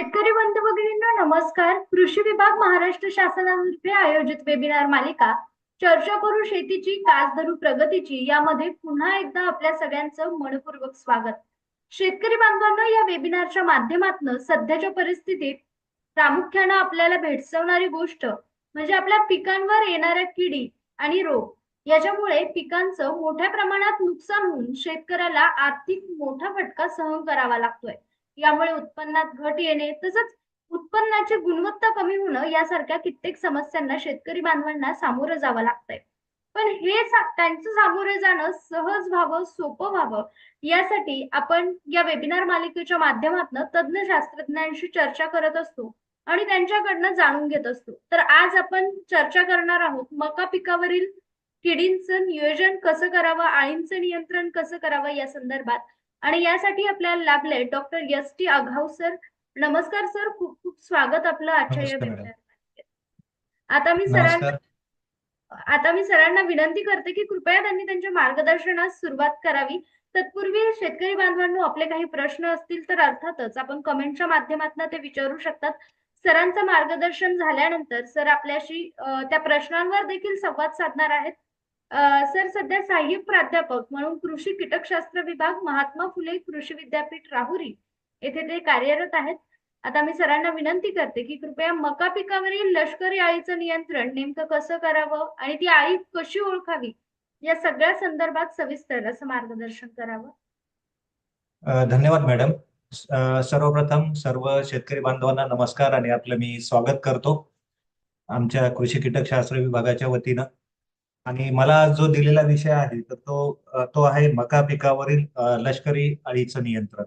शेतकरी बंधू भगिनींना नमस्कार. कृषी विभाग महाराष्ट्र शासनातर्फे आयोजित वेबिनार मालिका चर्चा करू शेतीची कास धरू प्रगतीची यामध्ये पुन्हा एकदा आपल्या सगळ्यांचं मनपूर्वक स्वागत. शेतकरी बांधवांना या वेबिनारच्या माध्यमातून सध्याच्या परिस्थितीत प्रामुख्यानं आपल्याला भेडसवणारी गोष्ट म्हणजे आपल्या पिकांवर येणाऱ्या किडी आणि रोग याच्यामुळे पिकांचं मोठ्या प्रमाणात नुकसान होऊन शेतकऱ्याला आर्थिक मोठा फटका सहन करावा लागतोय. यामुळे उत्पन्नात घट येणे तसंच उत्पन्नाची गुणवत्ता कमी होणं यासारख्या कित्येक समस्यांना शेतकरी बांधवांना सामोरं जावं लागतंय. पण हे त्यांचं सामोरे जाणं सहज व्हावं सोपं व्हावं यासाठी आपण या वेबिनार मालिकेच्या माध्यमातून तज्ज्ञ शास्त्रज्ञांशी चर्चा करत असतो आणि त्यांच्याकडनं जाणून घेत असतो. तर आज आपण चर्चा करणार आहोत मका पिकावरील किडींचं नियोजन कसं करावं आळींचं नियंत्रण कसं करावं या संदर्भात. आणि यासाठी आपल्याला लाभले doctor S T Aghav sir नमस्कार सर. खूप खूप स्वागत आपलं आजच्या या आता मी सरांना आता मी सरांना विनंती करते की कृपया त्यांनी त्यांच्या मार्गदर्शनास सुरुवात करावी. तत्पूर्वी शेतकरी बांधवांनो आपले काही प्रश्न असतील तर अर्थातच आपण कमेंटच्या माध्यमातून ते विचारू शकतात. सरांचं मार्गदर्शन झाल्यानंतर सर आपल्याशी त्या प्रश्नांवर देखील संवाद साधणार आहेत. सर सध्या सहाय्यक प्राध्यापक म्हणून कृषी कीटकशास्त्र विभाग महात्मा फुले कृषी विद्यापीठ राहुरी येथे ते कार्यरत आहेत. आता मी सरांना विनंती करते की कृपया मका पिकावरील लष्करी आळीचं नियंत्रण नेमकं कसं करावं आणि ती आळी कशी ओळखावी या सगळ्या संदर्भात सविस्तर असं मार्गदर्शन करावं. धन्यवाद मॅडम. सर्वप्रथम सर्व शेतकरी बांधवांना नमस्कार आणि आपलं मी स्वागत करतो आमच्या कृषी कीटकशास्त्र विभागाच्या वतीनं. आणि मला जो दिलेला विषय आहे तर तो तो आहे मका पिकावरील लष्करी अळीचं नियंत्रण.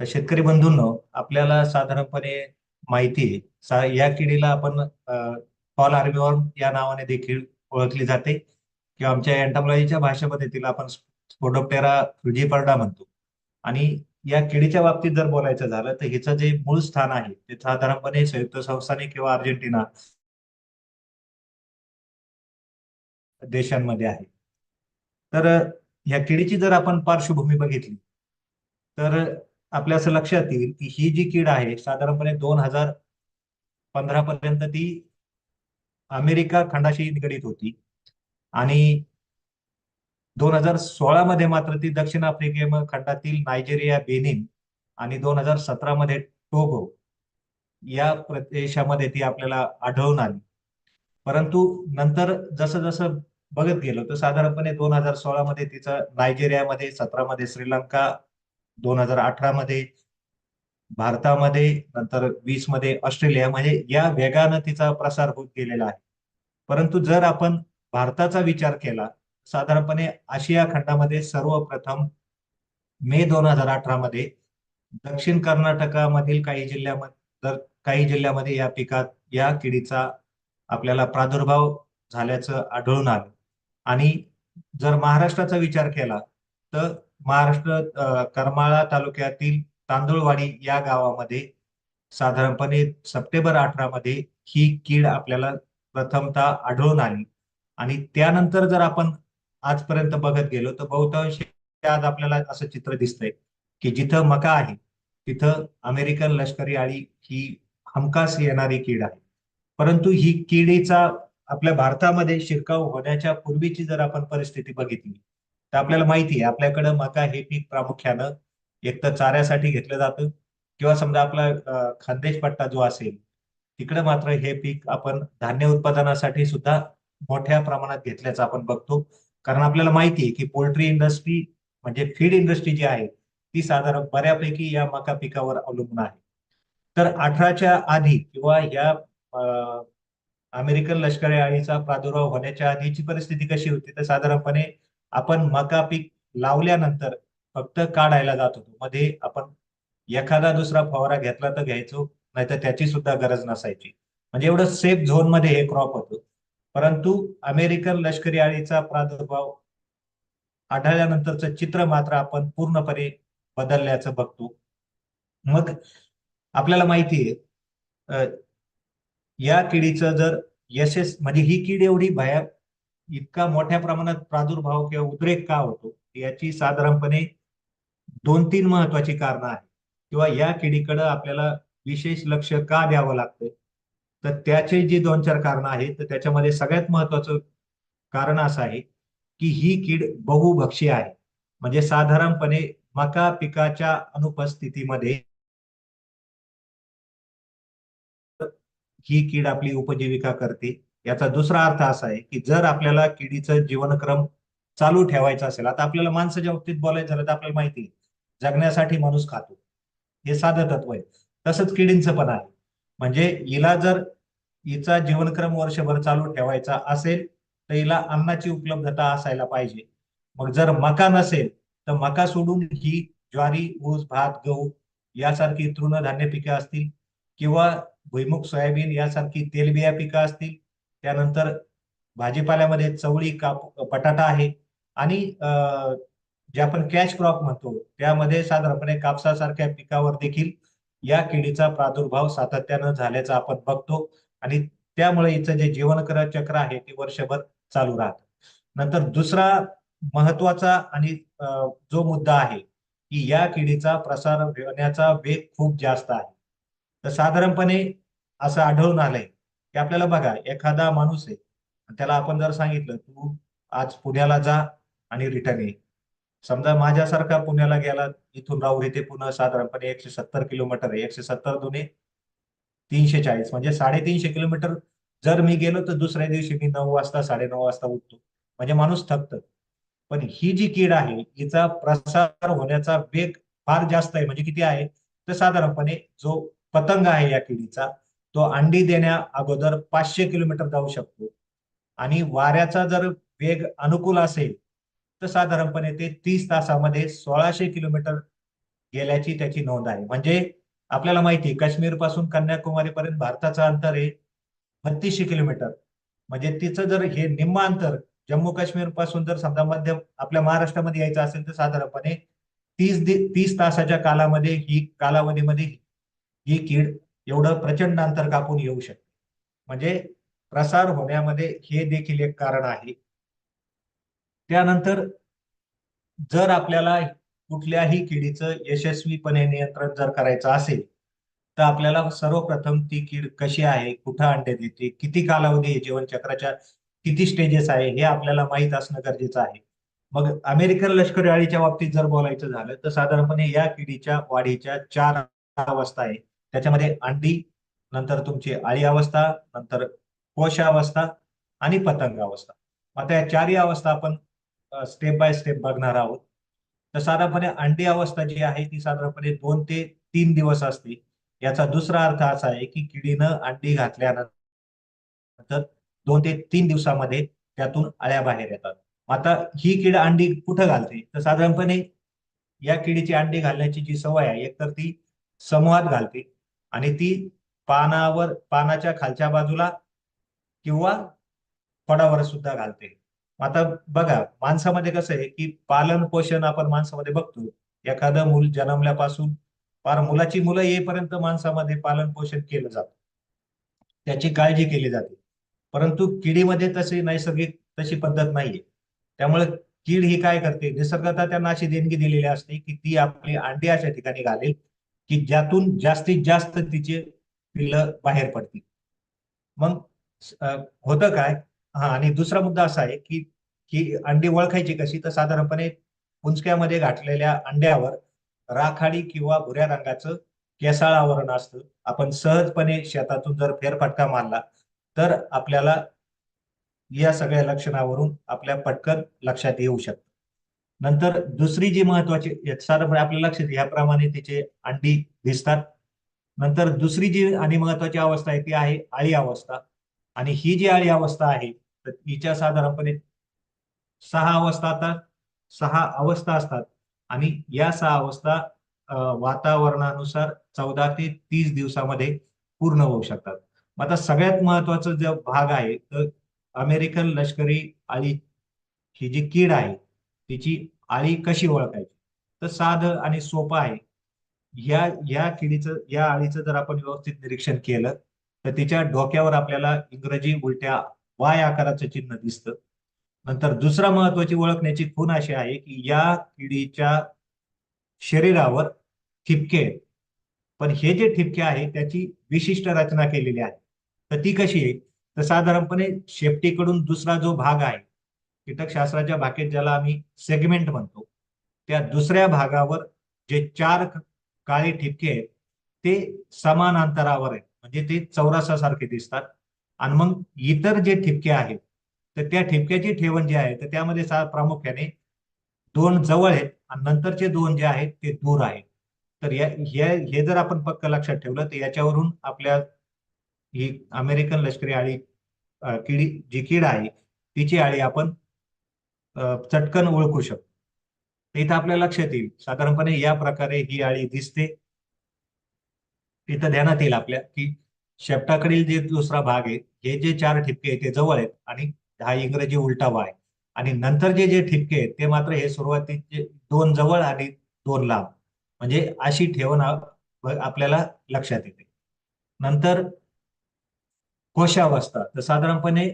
तर शेतकरी बंधूंनो आपल्याला साधारणपणे माहिती आहे सा- या किडीला आपण पॉल आर्मीवर्म या नावाने देखील ओळखली जाते. किंवा आमच्या एंटामॉलॉजीच्या भाषेमध्ये तिला आपण स्पोडोप्टेरा फ्रुजिपर्डा म्हणतो. आणि या किडीच्या बाबतीत जर बोलायचं झालं तर हिचं जे मूळ स्थान आहे ते साधारणपणे संयुक्त संस्थाने किंवा अर्जेंटिना देशांमध्ये आहे. तर ह्या किडीची जर आपण पार्श्वभूमी बघितली तर आपल्या असं लक्षात येईल की ही जी कीड आहे साधारणपणे दोन हजार पंधरा पर्यंत ती अमेरिका खंडाशी निगडीत होती. आणि दोन हजार सोळा मध्ये मात्र ती दक्षिण आफ्रिके खंडातील नायजेरिया बेनिन आणि दोन हजार सतरा मध्ये टोगो या प्रदेशामध्ये ती आपल्याला आढळून आली. परंतु नंतर जसं जसं बघत गेलो तर साधारणपणे दोन हजार सोळा मध्ये तिचं नायजेरियामध्ये सतरा मध्ये श्रीलंका दोन हजार अठरा मध्ये भारतामध्ये नंतर वीसमध्ये ऑस्ट्रेलिया म्हणजे या वेगानं तिचा प्रसार होत गेलेला आहे. परंतु जर आपण भारताचा विचार केला साधारणपणे आशिया खंडामध्ये सर्वप्रथम मे दोन हजार अठरा मध्ये दक्षिण कर्नाटकामधील काही जिल्ह्यामध्ये तर काही जिल्ह्यामध्ये या पिकात या किडीचा आपल्याला प्रादुर्भाव झाल्याचं आढळून आलं. आणि जर महाराष्ट्राचा विचार केला तर महाराष्ट्र करमाळा तालुक्यातील तांदूळवाडी या गावामध्ये साधारणपणे सप्टेंबर अठरा मध्ये ही कीड आपल्याला प्रथमतः आढळून आली. आणि त्यानंतर जर आपण आजपर्यंत बघत गेलो तर बहुतांश आज आपल्याला असं चित्र दिसतंय की जिथं मका आहे तिथं अमेरिकन लष्करी आळी ही हमखास येणारी कीड आहे. परंतु ही किडीचा आपल्या भारतामध्ये शिरकाव होण्याच्या पूर्वीची जर आपण परिस्थिती बघितली तर आपल्याला माहिती आहे आपल्याकडं मका हे पीक प्रामुख्यानं एक तर चाऱ्यासाठी घेतलं जातं किंवा समजा आपला खानदेश पट्टा जो असेल तिकडे मात्र हे पीक आपण धान्य उत्पादनासाठी सुद्धा मोठ्या प्रमाणात घेतल्याचं आपण बघतो. कारण आपल्याला माहिती आहे की पोल्ट्री इंडस्ट्री म्हणजे फीड इंडस्ट्री जी आहे ती साधारण बऱ्यापैकी या मका पिकावर अवलंबून आहे. तर अठराच्या आधी किंवा या अमेरिकन लष्करी आळीचा प्रादुर्भाव होण्याच्या आधीची परिस्थिती कशी होती? तर साधारणपणे आपण मका पीक लावल्यानंतर फक्त काढायला जात होतो. मध्ये आपण एखादा दुसरा फवारा घेतला तर घ्यायचो नाहीतर त्याची सुद्धा गरज नसायची. म्हणजे एवढं सेफ झोनमध्ये हे क्रॉप होतं. परंतु अमेरिकन लष्करी आळीचा प्रादुर्भाव आढळल्यानंतरचं चित्र मात्र आपण पूर्णपणे बदलल्याचं बघतो. मग आपल्याला माहिती आहे या किडीचं जर यशस म्हणजे ही कीड एवढी भया इतका मोठ्या प्रमाणात प्रादुर्भाव किंवा उद्रेक का होतो याची साधारणपणे दोन तीन महत्वाची कारणं आहेत. किंवा या किडीकडे आपल्याला विशेष लक्ष का द्यावं लागतं? तर त्याचे जी दोन चार कारण आहेत तर त्याच्यामध्ये सगळ्यात महत्वाचं कारण असं आहे की ही कीड बहुभक्षी आहे. म्हणजे साधारणपणे मका पिकाच्या अनुपस्थितीमध्ये ही कीड आपली उपजीविका करते. याचा दुसरा अर्थ असा आहे की जर आपल्याला किडीचं जीवनक्रम चालू ठेवायचा असेल आता आपल्याला माणसाच्या बाबतीत बोलायचं झालं तर आपल्याला माहिती आहे, जगण्यासाठी माणूस खातो. हे साधं तत्व आहे. तसंच किडींचं पण आहे. म्हणजे हिला जर हिचा जीवनक्रम वर्षभर चालू ठेवायचा असेल तर हिला अन्नाची उपलब्धता असायला पाहिजे. मग जर मका नसेल तर मका सोडून ही ज्वारी ऊस भात गहू यासारखी तृणधान्य पिके असतील किंवा भुईमुग सोयाबीन यासारखी तेलबिया पिकं असतील. त्यानंतर भाजीपाल्यामध्ये चवळी काप बटाटा आहे. आणि अं, जे आपण कॅश क्रॉप म्हणतो त्यामध्ये साधारणपणे कापसासारख्या पिकावर देखील या किडीचा प्रादुर्भाव सातत्यानं झाल्याचा आपण बघतो. आणि त्यामुळे हिचं जे जीवनकर चक्र आहे ते वर्षभर चालू राहतं. नंतर दुसरा महत्त्वाचा आणि जो मुद्दा आहे की या किडीचा प्रसार होण्याचा वेग खूप जास्त आहे. तर साधारणपणे असं आढळून आलंय की आपल्याला बघा एखादा माणूस आहे त्याला आपण जर सांगितलं तू आज पुण्याला जा आणि रिटर्न ये. समजा माझ्यासारखा पुण्याला गेला इथून राहू येते पुन्हा साधारणपणे एकशे सत्तर किलोमीटर आहे एकशे सत्तर दोन्ही तीनशे चाळीस म्हणजे साडेतीनशे किलोमीटर जर मी गेलो तर दुसऱ्या दिवशी मी नऊ वाजता साडेनऊ वाजता उठतो. म्हणजे माणूस थकतो. पण ही जी कीड आहे हिचा प्रसार होण्याचा वेग फार जास्त आहे. म्हणजे किती आहे? तर साधारणपणे जो पतंग आहे या किडीचा. तो अंडी देण्या अगोदर पाचशे किलोमीटर जाऊ शकतो. आणि वाऱ्याचा जर वेग अनुकूल असेल तर साधारणपणे ते तीस तासामध्ये सोळाशे किलोमीटर गेल्याची त्याची नोंद आहे. म्हणजे आपल्याला माहिती काश्मीरपासून कन्याकुमारी पर्यंत भारताचं अंतर आहे बत्तीसशे किलोमीटर. म्हणजे तिचं जर हे निम्म अंतर जम्मू काश्मीरपासून जर समजा मध्य आपल्या महाराष्ट्रामध्ये यायचं असेल तर साधारणपणे तीस दि- तीस तासाच्या कालामध्ये ही कालावधीमध्ये ही कीड एवढं प्रचंड अंतर कापून येऊ शकते. म्हणजे प्रसार होण्यामध्ये हे देखील एक कारण आहे. त्यानंतर जर आपल्याला कुठल्याही किडीचं यशस्वीपणे नियंत्रण जर करायचं असेल तर आपल्याला सर्वप्रथम ती कीड कशी आहे कुठं अंडे देते किती कालावधी जीवनचक्राच्या किती स्टेजेस आहे हे आपल्याला माहीत असणं गरजेचं आहे. मग अमेरिकन लष्करी अळीच्या बाबतीत जर बोलायचं झालं तर साधारणपणे या किडीच्या वाढीच्या चार अवस्था आहे त्याच्यामध्ये अंडी नंतर तुमची अळी अवस्था नंतर कोशावस्था आणि पतंग अवस्था. आता या चारही अवस्था आपण स्टेप बाय स्टेप बघणार आहोत. तर साधारणपणे अंडी अवस्था जी आहे ती साधारणपणे दोन ते तीन दिवस असते. याचा दुसरा अर्थ असा आहे की किडीनं अंडी घातल्यानंतर दोन ते तीन दिवसामध्ये त्यातून अळ्या बाहेर येतात. आता ही कीड अंडी कुठं घालते? तर साधारणपणे या किडीची अंडी घालण्याची जी सवय आहे एकतर ती समूहात घालते. आणि ती पानावर पानाच्या खालच्या बाजूला किंवा फडावर सुद्धा घालते. आता बघा माणसामध्ये कसं आहे की पालन पोषण आपण माणसामध्ये बघतो. एखादं मूल जन्मल्यापासून फार मुलाची मुलं येईपर्यंत माणसामध्ये पालन पोषण केलं जातं. त्याची काळजी केली जाते. परंतु किडीमध्ये तशी नैसर्गिक तशी पद्धत नाहीये. त्यामुळे कीड ही काय करते? निसर्गता त्यांना अशी देणगी दिलेली असते की ती आपली अंडी अशा ठिकाणी घालेल. की ज्यातून जास्तीत जास्त तिचे पिल्लं बाहेर पडतील. मग होतं काय? हा आणि दुसरा मुद्दा असा आहे की की अंडी ओळखायची कशी? तर साधारणपणे पुंचक्यामध्ये घातलेल्या अंड्यावर राखाडी किंवा भुऱ्या रंगाचं केसाळ आवरण असतं. आपण सहजपणे शेतातून जर फेरफटका मारला तर आपल्याला या सगळ्या लक्षणावरून आपल्या पटकन लक्षात येऊ शकतं. नंतर दुसरी जी महत्वाची साधारणपणे आपल्या लक्षात याप्रमाणे ह्याप्रमाणे तिचे अंडी दिसतात. नंतर दुसरी जी आणि महत्वाची अवस्था आहे ती आहे आळी अवस्था. आणि ही जी आळी अवस्था आहे तर हिच्या साधारणपणे सहा अवस्था आता सहा अवस्था असतात. आणि या सहा अवस्था वातावरणानुसार चौदा ते तीस दिवसामध्ये पूर्ण होऊ शकतात. मग आता सगळ्यात महत्त्वाचा जो भाग आहे तर अमेरिकन लष्करी आळी ही जी कीड आहे तिची आळी कशी ओळखायची? तर साधं आणि सोपं आहे. या या किडीचं या आळीचं जर आपण व्यवस्थित निरीक्षण केलं तर तिच्या डोक्यावर आपल्याला इंग्रजी उलट्या वाय आकाराचं चिन्ह दिसतं. नंतर दुसरा महत्वाची ओळखण्याची खूण अशी आहे की या किडीच्या शरीरावर ठिपके आहेत. पण हे जे ठिपके आहे त्याची विशिष्ट रचना केलेली आहे. तर ती कशी आहे? तर साधारणपणे शेपटीकडून दुसरा जो भाग आहे कीटकशास्त्राच्या भाकेत ज्याला आम्ही सेगमेंट म्हणतो त्या दुसऱ्या भागावर जे चार काळे ठिपके आहेत ते समान अंतरावर आहेत. म्हणजे ते चौरसासारखे दिसतात. आणि मग इतर जे ठिपके आहेत तर त्या ठिपक्याची ठेवण जी आहे तर त्यामध्ये प्रामुख्याने दोन जवळ आहेत आणि नंतरचे दोन जे आहेत ते दूर आहेत. तर या हे जर आपण पक्क लक्षात ठेवलं तर याच्यावरून आपल्या ही अमेरिकन लष्करी आळी किडी जी कीड आहे तिची आळी आपण चटकन ओळखू शकतो. इथं आपल्या लक्षात येईल. साधारणपणे या प्रकारे ही आळी दिसते. इथं ध्यानात येईल आपल्या की शेपटाकडील जे दुसरा भाग आहे हे जे चार ठिपके आहेत ते जवळ आहेत आणि हा इंग्रजी उलटावा आहे. आणि नंतर जे जे ठिपके आहेत ते मात्र हे सुरुवातीचे दोन जवळ आणि दोन लांब. म्हणजे अशी ठेवण आपल्याला लक्षात येते. नंतर कोशावस्था. तर साधारणपणे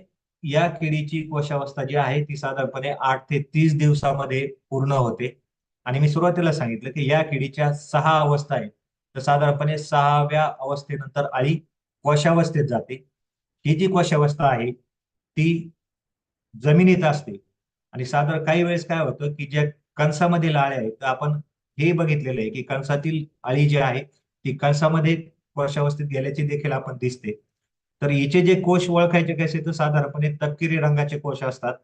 या किडीची कोशावस्था जी आहे ती साधारणपणे आठ ते तीस दिवसामध्ये पूर्ण होते. आणि मी सुरुवातीला सांगितलं की या किडीच्या सहा अवस्था आहेत. तर साधारणपणे सहाव्या अवस्थेनंतर आळी कोशावस्थेत जाते. ही जी कोशावस्था आहे ती जमिनीत असते. आणि साधारण काही वेळेस काय होतं की ज्या कणसामधील आळ्या आहेत तर आपण हे बघितलेलं आहे की कणसातील आळी जी आहे ती कंसामध्ये कोशावस्थेत गेल्याची देखील आपण दिसते. तर हिचे जे कोश ओळखायचे कसे तर साधारणपणे तपकिरी रंगाचे कोश असतात.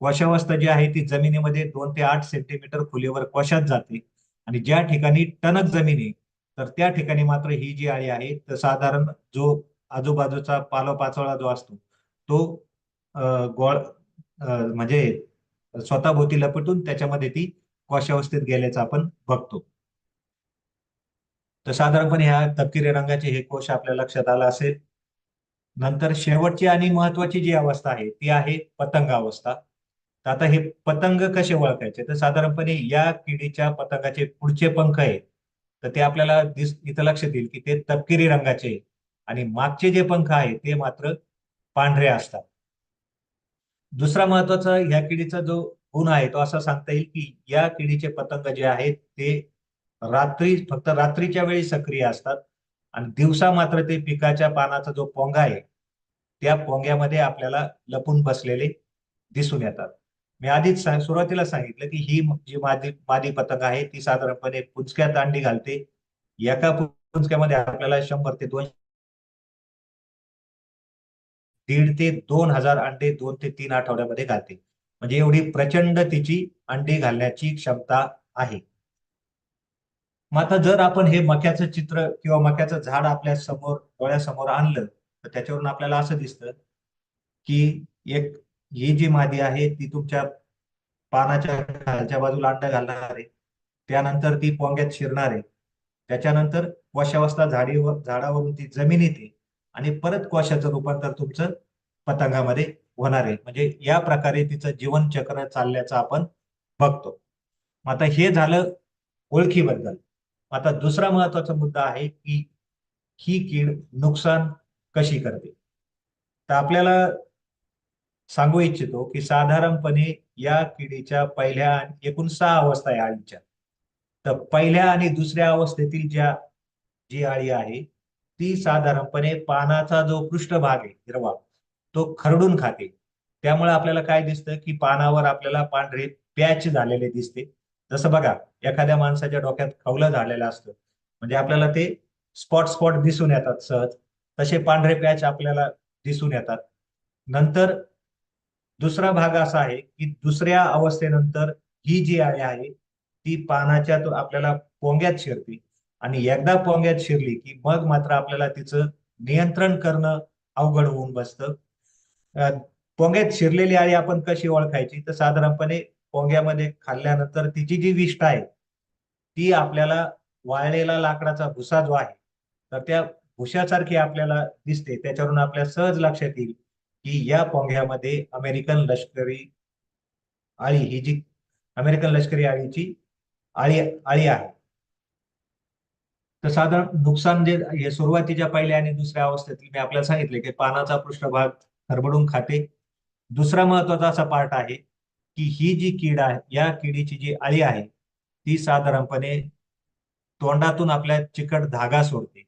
कोशावस्था जी आहे ती जमिनीमध्ये दोन ते आठ सेंटीमीटर खोलीवर कोशात जाते. आणि ज्या ठिकाणी टणक जमिनी तर त्या ठिकाणी मात्र ही जी आळी आहे तर साधारण जो आजूबाजूचा पालोपाचोळा जो असतो तो गोळ म्हणजे स्वतःभोवती लपटून त्याच्यामध्ये ती कोशावस्थेत गेल्याचं आपण बघतो. तर साधारणपणे ह्या तपकिरी रंगाचे हे कोश आपल्या लक्षात आला असेल. नंतर शेवटची आणि महत्वाची जी अवस्था आहे ती आहे पतंग अवस्था. तर आता हे पतंग कसे ओळखायचे? तर साधारणपणे या किडीच्या पतंगाचे पुढचे पंख आहेत. तर ते आपल्याला दिस इथं लक्षात येईल की ते तपकिरी रंगाचे आणि मागचे जे पंख आहेत ते मात्र पांढरे असतात. दुसरा महत्त्वाचा या किडीचा जो गुण आहे तो असा सांगता येईल की या किडीचे पतंग जे आहेत ते रात्री फक्त रात्रीच्या वेळी सक्रिय असतात. आणि दिवसा मात्र ते पिकाच्या पानाचा जो पोंगा आहे त्या पोंग्यामध्ये आपल्याला लपून बसलेले दिसून येतात. मी आधीच सुरुवातीला सांगितलं की ही जी मादी मादी पतंग आहे ती साधारणपणे पुंजक्यात अंडी घालते. एका पुंजक्यामध्ये आपल्याला शंभर ते दोन दीड ते दोन हजार अंडे दोन ते तीन आठवड्यामध्ये घालते. म्हणजे एवढी प्रचंड तिची अंडी घालण्याची क्षमता आहे. मग आता जर आपण हे मक्याचं चित्र किंवा मक्याचं झाड आपल्यासमोर डोळ्यासमोर आणलं तर त्याच्यावरून आपल्याला असं दिसतं की एक ही जी मादी आहे ती तुमच्या पानाच्या खालच्या बाजूला अंड घालणार आहे. त्यानंतर ती पोंग्यात शिरणार आहे. त्याच्यानंतर कोशावस्था झाडीवर झाडावरून ती जमीन येते. आणि परत कोशाचं रूपांतर तुमचं पतंगामध्ये होणार आहे. म्हणजे या प्रकारे तिचं जीवनचक्र चालल्याचं आपण बघतो. मग आता हे झालं ओळखीबद्दल. आता दुसरा महत्त्वाचा मुद्दा आहे की ही कीड नुकसान कशी करते? तर आपल्याला सांगू इच्छितो की साधारणपणे या किडीच्या पहिल्या एकूण सहा अवस्था आहे आळीच्या तर पहिल्या आणि दुसऱ्या अवस्थेतील ज्या जी आळी आहे ती साधारणपणे पानाचा जो पृष्ठभाग आहे हिरवा तो खरडून खाते. त्यामुळे आपल्याला काय दिसतं की पानावर आपल्याला पांढरे पॅच झालेले दिसते. जसं बघा एखाद्या माणसाच्या डोक्यात खवलं झालेलं असतं. म्हणजे आपल्याला ते स्पॉट स्पॉट दिसून येतात सहज. तसे पांढरे पॅच आपल्याला दिसून येतात. नंतर दुसरा भाग असा आहे की दुसऱ्या अवस्थेनंतर ही जी आळी आहे ती पानाच्या तो आपल्याला पोंग्यात शिरते. आणि एकदा पोंग्यात शिरली की मग मात्र आपल्याला तिचं नियंत्रण करणं अवघड होऊन बसतं. पोंग्यात शिरलेली आळी आपण कशी ओळखायची? तर साधारणपणे पोंग्यामध्ये खाल्ल्यानंतर तिची जी विष्ठा आहे ती आपल्याला वाळलेला लाकडाचा भुसा जो आहे तर त्या भुशासारखी आपल्याला दिसते. त्याच्यावरून आपल्या सहज लक्षात येईल की या पोंग्यामध्ये अमेरिकन लष्करी आळी ही जी अमेरिकन लष्करी आळीची आळी आळी आहे. तर साधारण नुकसान जे हे सुरुवातीच्या पहिल्या आणि दुसऱ्या अवस्थेतील मी आपल्याला सांगितले की पानाचा पृष्ठभाग खरबडून खाते. दुसरा महत्त्वाचा असा पार्ट आहे की ही जी कीड आहे या किडीची जी अळी आहे ती साधारणपणे तोंडातून आपल्या चिकट धागा सोडते.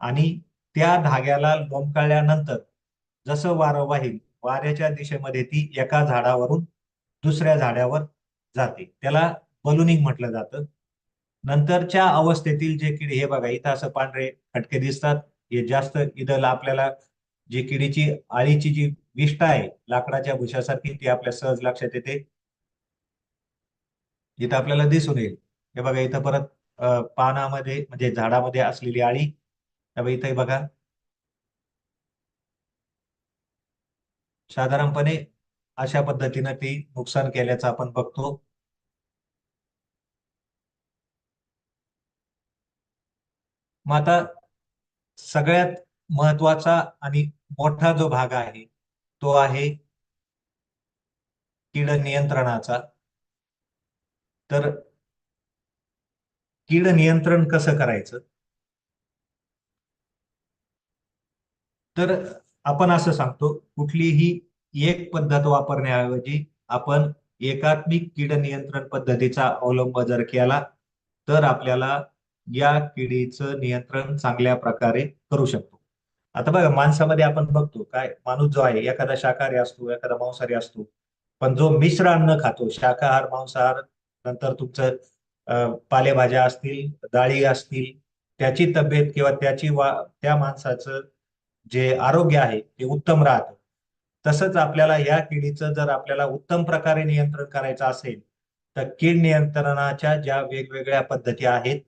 आणि त्या धाग्याला लोंबकळल्यानंतर जसं वारं वाहील वाऱ्याच्या दिशेमध्ये ती एका झाडावरून दुसऱ्या झाडावर जाते. त्याला बलुनिंग म्हटलं जातं. नंतरच्या अवस्थेतील जे किडे हे बघा इथं असं पांढरे खटके दिसतात. हे जास्त इथं आपल्याला जी किडीची आळीची जी विष्ठा आहे लाकडाच्या भुशासारखी ती आपल्या सहज लक्षात येते. इथं आपल्याला दिसून येईल. हे बघा इथं परत पानामध्ये म्हणजे झाडामध्ये असलेली आळी. इथे इथं बघा. साधारणपणे अशा पद्धतीनं ती नुकसान केल्याचं आपण बघतो. मग आता सगळ्यात महत्त्वाचा आणि मोठा जो भाग आहे तो आहे कीड नियंत्रणाचा. तर कीड नियंत्रण कसं करायचं? तर आपण असं सांगतो कुठलीही एक पद्धत वापरण्याऐवजी आपण एकात्मिक कीड नियंत्रण पद्धतीचा अवलंब जर केला तर आपल्याला या किडीचं नियंत्रण चांगल्या प्रकारे करू शकतो. आता बघा माणसामध्ये आपण बघतो काय माणूस जो आहे एखादा शाकाहारी असतो एखादा मांसाहारी असतो पण जो मिश्र अन्न खातो शाकाहार मांसाहार नंतर तुमचं पालेभाज्या असतील डाळी असतील त्याची तब्येत किंवा त्याची वा त्या माणसाचं जे आरोग्य आहे ते उत्तम राहतं. तसंच आपल्याला या किडीचं जर आपल्याला उत्तम प्रकारे नियंत्रण करायचं असेल तर कीड नियंत्रणाच्या ज्या वेगवेगळ्या पद्धती आहेत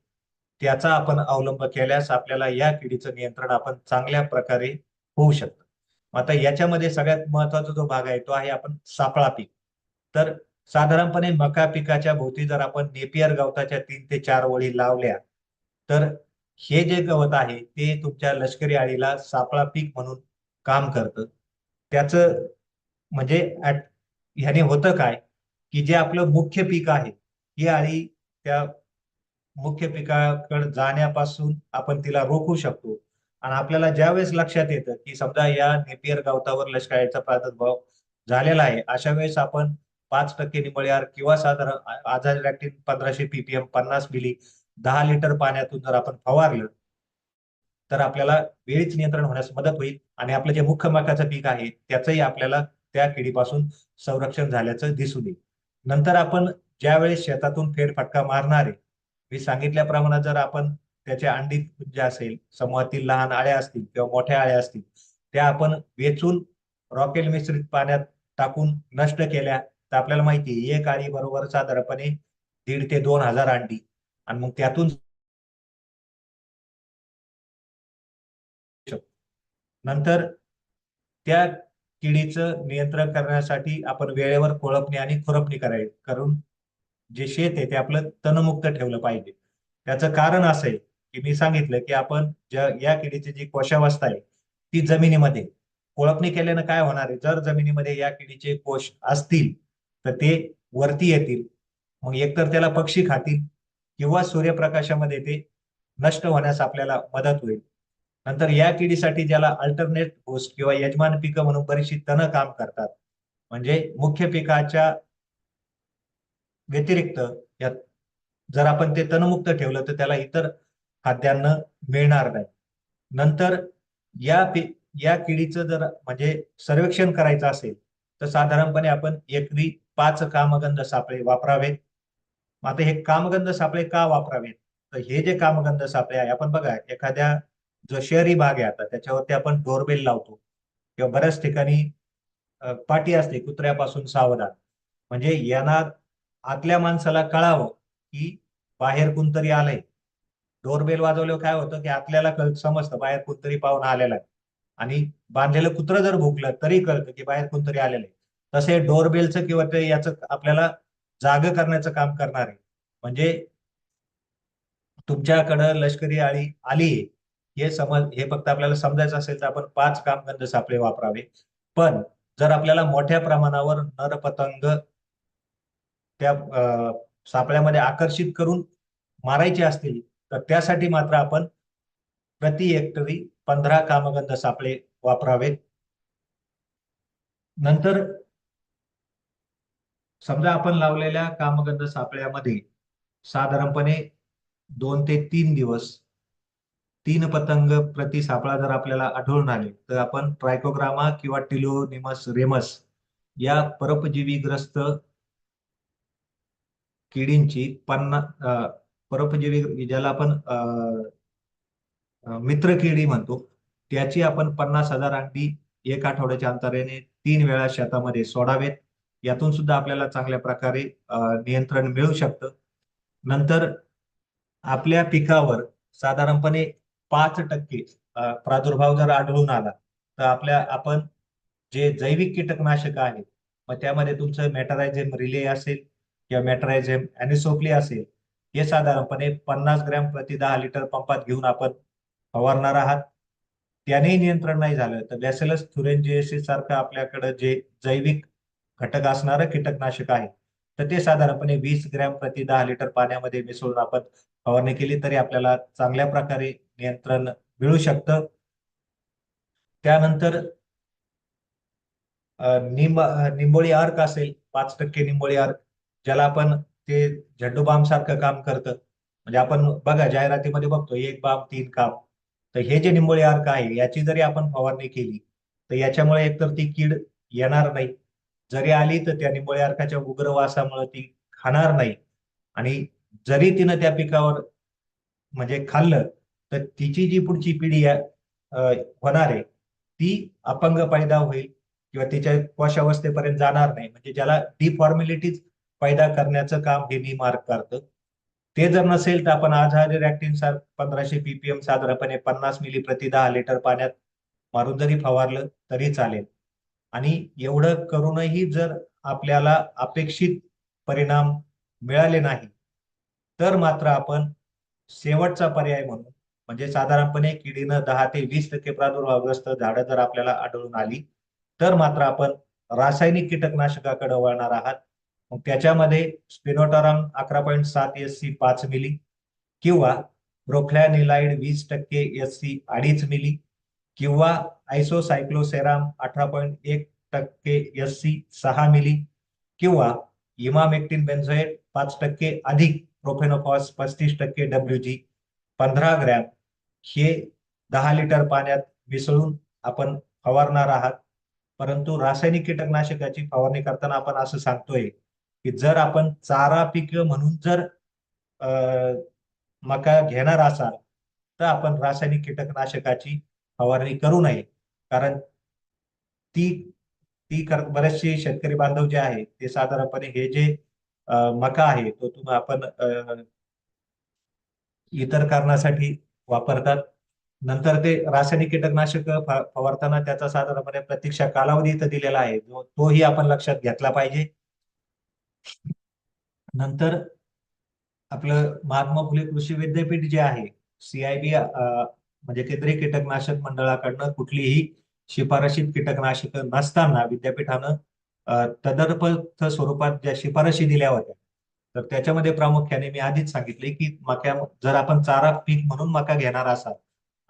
त्याचा आपण अवलंब केल्यास आपल्याला या किडीचं नियंत्रण आपण चांगल्या प्रकारे होऊ शकतं. मग आता याच्यामध्ये सगळ्यात महत्त्वाचा जो भाग आहे तो आहे आपण सापळा पीक. तर साधारणपणे मका पिकाच्या भोवती जर आपण नेपियर गवताच्या तीन ते चार ओळी लावल्या तर हे जे गवत आहे ते तुमच्या लष्करी आळीला सापळा पीक म्हणून काम करतं. त्याचं म्हणजे ह्याने होतं काय की जे आपलं मुख्य पीक आहे ही आळी त्या मुख्य पिकाकडे जाण्यापासून आपण तिला रोखू शकतो. आणि आपल्याला ज्यावेळेस लक्षात येतं की समजा या नेपियर गवतावर लष्कराचा प्रादुर्भाव झालेला आहे अशा वेळेस आपण पाच टक्के निमळ्यार किंवा साधारण आझाद पंधराशे पीपीएम पन्नास मिली दहा लिटर पाण्यातून जर आपण फवारलं तर आपल्याला वेळीच नियंत्रण होण्यास मदत होईल आणि आपलं जे मुख्य मकाचं पीक आहे त्याचंही आपल्याला त्या किडीपासून संरक्षण झाल्याचं दिसून येईल. नंतर आपण ज्यावेळेस शेतातून फेरफटका मारणार आहे मी सांगितल्याप्रमाणे जर आपण त्याच्या अंडीत जे असेल समूहातील लहान आळ्या असतील किंवा मोठ्या आळ्या असतील त्या आपण वेचून रॉकेल मिश्रित पाण्यात टाकून नष्ट केल्या तर आपल्याला माहिती आहे एक आळी बरोबर साधारणपणे दीड ते दोन हजार अंडी. आणि मग त्यातून नंतर त्या किडीचं नियंत्रण करण्यासाठी आपण वेळेवर कोळपणी आणि खुरपणी कराय करून जे शेत आहे ते आपलं तणमुक्त ठेवलं पाहिजे. त्याचं कारण असं आहे की मी सांगितलं की आपण ज्या या किडीची जी कोशावस्था आहे ती जमिनीमध्ये. कोळपणी केल्यानं काय होणार आहे? जर जमिनीमध्ये या किडीचे कोश असतील तर ते वरती येतील. मग एकतर त्याला पक्षी खातील किंवा सूर्यप्रकाशामध्ये ते नष्ट होण्यास आपल्याला मदत होईल. नंतर या किडीसाठी ज्याला अल्टरनेट होस्ट किंवा यजमान पिकं म्हणून बरीचशी तणं काम करतात. म्हणजे मुख्य पिकाच्या व्यतिरिक्त यात जर आपण ते तणमुक्त ठेवलं तर त्याला इतर खाद्यान्न मिळणार नाही. नंतर या या किडीचं जर म्हणजे सर्वेक्षण करायचं असेल तर साधारणपणे आपण एकरी पाच कामगंध सापळे वापरावेत. मग आता हे कामगंध सापळे का वापरावेत? तर हे जे कामगंध सापळे आहे आपण बघा एखाद्या जो शहरी भाग आहे आता त्याच्यावरती आपण डोरबेल लावतो. किंवा बऱ्याच ठिकाणी पाठी पाटी असते कुत्र्यापासून सावधान. म्हणजे यांना आतल्या माणसाला कळावं की बाहेर कोणतरी आलंय. डोरबेल वाजवल्यावर काय होतं की आतल्याला कळ समजतं बाहेर कोणतरी पाहून आलेला आहे. आणि बांधलेलं कुत्र जर भुकलं तरी कळतं की बाहेर कोणतरी आलेलं आहे. तसे डोरबेलचं किंवा ते याचं आपल्याला जाग करण्याचं काम करणार आहे. म्हणजे तुमच्याकडं लष्करी आळी आली हे समज हे फक्त आपल्याला समजायचं असेल तर आपण पाच कामगंध सापळे वापरावे. पण जर आपल्याला मोठ्या प्रमाणावर नर पतंग त्या सापळ्यामध्ये आकर्षित करून मारायचे असतील तर त्यासाठी मात्र आपण प्रति हेक्टरी पंधरा कामगंध सापळे वापरावेत. नंतर समजा आपण लावलेल्या कामगंध सापळ्यामध्ये साधारणपणे दोन ते तीन दिवस तीन पतंग प्रति सापळा जर आपल्याला आढळून आले तर आपण ट्रायकोग्रामा किंवा टिलोनिमस रेमस या परपजीवीग्रस्त किडींची पन्नास परपजीवी ज्याला आपण अं, मित्र किडी म्हणतो त्याची आपण पन्नास हजार अंडी एक आठवड्याच्या अंतराने तीन वेळा शेतामध्ये सोडावेत. यातून सुद्धा आपल्याला चांगल्या प्रकारे नियंत्रण मिळू शकतं. नंतर आपल्या पिकावर साधारणपणे पाच टक्के प्रादुर्भाव जर आढळून आला तर आपल्या आपण जे जैविक कीटकनाशक आहेत मग त्यामध्ये तुमचं मॅटरायझेम रिले असेल किंवा मेट्रायझेम अॅनिसोप्ली असेल हे साधारणपणे पन्नास ग्रॅम प्रति दहा लिटर पंपात घेऊन आपण फवारणार आहात. त्यानेही नियंत्रण नाही झालं तर बॅसेलस थुरेंजिएसिस सारखं आपल्याकडे जे जैविक घटक असणारं कीटकनाशक आहे तर ते साधारणपणे वीस ग्रॅम प्रति दहा लिटर पाण्यामध्ये मिसळून आपण फवारणी केली तरी आपल्याला चांगल्या प्रकारे नियंत्रण मिळू शकतं. त्यानंतर निंब निंबोळी अर्क असेल पाच टक्के निंबोळी अर्क ज्याला आपण ते झेंडू बाम सारखं काम करतं. म्हणजे आपण बघा जाहिरातीमध्ये बघतो एक बाम तीन काम. तर हे जे निंबोळी अर्क आहे याची जरी आपण फवारणी केली तर याच्यामुळे एकतर ती कीड येणार नाही. जरी आली तर त्या निंबोळी अर्काच्या उग्र वासामुळे ती खाणार नाही. आणि जरी तिनं त्या पिकावर म्हणजे खाल्लं तर तिची जी पुढची पिढी आहे, होणार आहे ती अपंग पैदा होईल किंवा तिच्या कोशावस्थेपर्यंत जाणार नाही. म्हणजे ज्याला डिफॉर्मिलिटीज पैदा करण्याचं काम हे मार्ग करतं. ते जर नसेल तर आपण आधार रॅक्टिन सार पंधराशे पीपीएम साधारणपणे पन्नास मिली प्रति दहा लिटर पाण्यात मारून जरी फवारलं तरी चालेल. आणि एवढं करूनही जर आपल्याला अपेक्षित परिणाम मिळाले नाही तर मात्र आपण शेवटचा पर्याय म्हणून म्हणजे साधारणपणे किडीनं दहा ते वीस टक्के प्रादुर्भावग्रस्त झाडं जर आपल्याला आढळून आली तर मात्र आपण रासायनिक कीटकनाशकाकडे वळणार आहात. मग त्याच्यामध्ये स्पिनोटाराम अकरा पॉईंट सात एस सी पाच मिली किंवा प्रोफ्लॅनिलाइड वीस टक्के एस सी अडीच मिली किंवा आयसोसायक्लोसेराम अठरा पॉईंट एक टक्के एस सी सहा मिली किंवा इमामेक्टिन बेन्झोएट पाच टक्के अधिक प्रोफेनोफॉस पस्तीस टक्के डब्ल्यू जी पंधरा ग्रॅम हे दहा लिटर पाण्यात मिसळून आपण फवारणार आहात. परंतु रासायनिक कीटकनाशकाची फवारणी करताना आपण असं सांगतोय की जर आपण चारा पीक म्हणून जर मका घेणार असाल तर आपण रासायनिक कीटकनाशकाची फवारणी करू नये. कारण ती ती कर बरेचसे शेतकरी बांधव जे आहेत ते साधारणपणे हे जे मका आहे तो तुम्ही आपण इतर कारणासाठी वापरतात. नंतर ते रासायनिक कीटकनाशक फवारताना त्याचा साधारणपणे प्रतीक्षा कालावधी इथं दिलेला आहे. तोही आपण लक्षात घेतला पाहिजे. नंतर आपलं महात्मा फुले कृषी विद्यापीठ जे आहे सीआयबी म्हणजे केंद्रीय कीटकनाशक मंडळाकडनं कुठलीही शिफारशीत कीटकनाशक नसताना विद्यापीठानं तदर्पथ स्वरूपात ज्या शिफारशी दिल्या होत्या तर त्याच्यामध्ये प्रामुख्याने मी आधीच सांगितले की मक्या जर आपण चारा पीक म्हणून मका घेणार असाल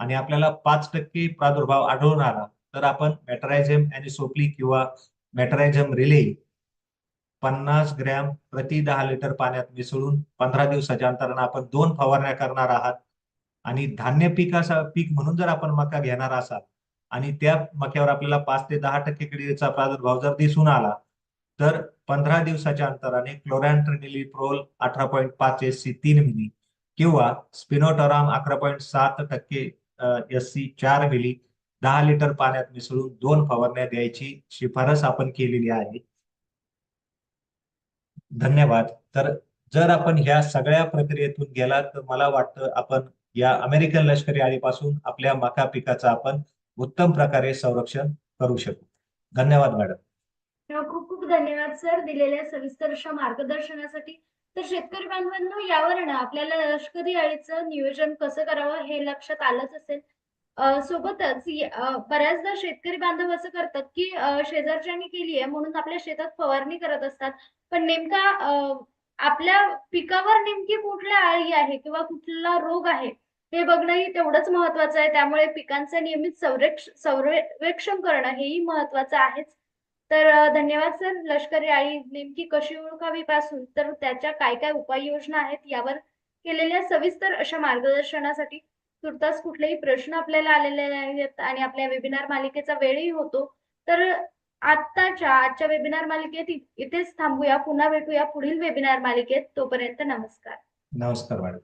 आणि आपल्याला पाच टक्के प्रादुर्भाव आढळून आला तर आपण मॅटरायझम आणि सोपली किंवा मॅटरायझम रिले पन्नास ग्रॅम प्रति दहा लिटर पाण्यात मिसळून पंधरा दिवसाच्या अंतरानं आपण दोन फवारण्या करणार आहात. आणि धान्य पिकाचा पीक म्हणून जर आपण मका घेणार असाल आणि त्या मक्यावर आपल्याला पाच ते दहा टक्के किडीचा प्रादुर्भाव जर दिसून आला तर पंधरा दिवसाच्या अंतराने क्लोरॅन्ट्रिनिलिप्रोल अठरा पॉईंट पाच एस सी तीन मिली किंवा स्पिनोटोराम अकरा पॉईंट सात टक्के एस सी चार मिली दहा लिटर पाण्यात मिसळून दोन फवारण्या द्यायची शिफारस आपण केलेली आहे. धन्यवाद. तर जर आपण ह्या सगळ्या प्रक्रियेतून गेला तर मला वाटतं आपण या अमेरिकन लष्करी आळीपासून आपल्या मका पिकाचं आपण उत्तम प्रकारे संरक्षण करू शकू. धन्यवाद मॅडम. खूप खूप धन्यवाद सर दिलेल्या सविस्तर अशा मार्गदर्शनासाठी. तर शेतकरी बांधवांनो यावर ना आपल्याला लष्करी अळीचं नियोजन कसं करावं हे लक्षात आलंच असेल. सोबतच बऱ्याचदा शेतकरी बांधव असं करतात की शेजारच्यानी केली आहे म्हणून आपल्या शेतात फवारणी करत असतात. पण नेमका आपल्या पिकावर नेमकी कुठल्या आळी आहे किंवा कुठला रोग आहे हे बघणंही तेवढंच महत्वाचं आहे. त्यामुळे पिकांचं नियमित संरक्ष संरक्षण करणं हेही महत्वाचं आहेच. तर धन्यवाद सर. लष्करी आळी नेमकी कशी ओळखावी पासून? तर त्याच्या काय काय उपाययोजना आहेत यावर केलेल्या सविस्तर अशा मार्गदर्शनासाठी तुर्तास कुठलेही प्रश्न आपल्याला आलेले आहेत आणि आपल्या वेबिनार मालिकेचा वेळही होतो. तर आत्ताच्या आजच्या वेबिनार मालिकेत इथेच थांबूया. पुन्हा भेटूया पुढील वेबिनार मालिकेत. तोपर्यंत नमस्कार. नमस्कार मॅडम.